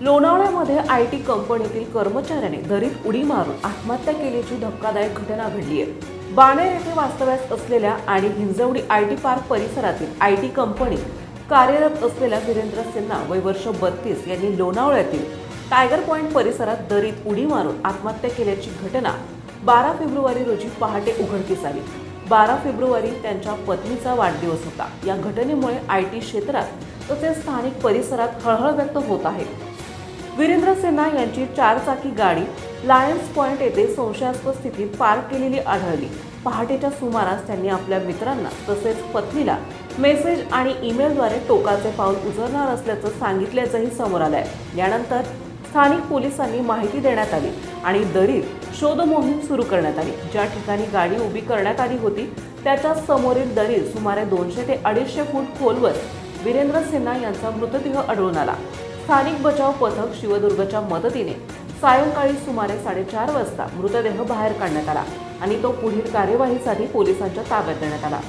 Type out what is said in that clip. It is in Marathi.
लोणावळ्यामध्ये आय टी कंपनीतील कर्मचाऱ्याने दरीत उडी मारून आत्महत्या केल्याची धक्कादायक घटना घडली आहे. बाणेर येथे वास्तव्यास असलेल्या आणि हिंजवडी आय टी पार्क परिसरातील आय टी कंपनी कार्यरत असलेल्या वीरेंद्र सिन्हा वय वर्ष बत्तीस यांनी लोणावळ्यातील टायगर पॉईंट परिसरात दरीत उडी मारून आत्महत्या केल्याची घटना बारा फेब्रुवारी रोजी पहाटे उघडकीस आली. बारा फेब्रुवारी त्यांच्या पत्नीचा वाढदिवस होता. या घटनेमुळे आय टी क्षेत्रात तसेच स्थानिक परिसरात हळहळ व्यक्त होत आहे. वीरेंद्र सिन्हा यांची चारचाकी गाडी लायन्स पॉइंट येथे संशयास्पद स्थितीत पार्क केलेली आढळली. पहाटेच्या सुमारास त्यांनी आपल्या मित्रांना तसेच पत्नीला मेसेज आणि ईमेलद्वारे टोकाचे पाऊल उचलणार असल्याचं सांगितल्याचंही समोर आलंय. यानंतर स्थानिक पोलिसांनी माहिती देण्यात आली आणि दरीत शोध मोहीम सुरू करण्यात आली. ज्या ठिकाणी गाडी उभी करण्यात आली होती त्याच्या समोरील दरीत सुमारे दोनशे ते अडीचशे फूट खोलवर वीरेंद्र सिन्हा यांचा मृतदेह आढळून आला. स्थानिक बचाव पथक शिवदुर्गच्या मदतीने सायंकाळी सुमारे साडेचार वाजता मृतदेह बाहेर काढण्यात आला आणि तो पुढील कार्यवाहीसाठी पोलिसांच्या ताब्यात देण्यात आला.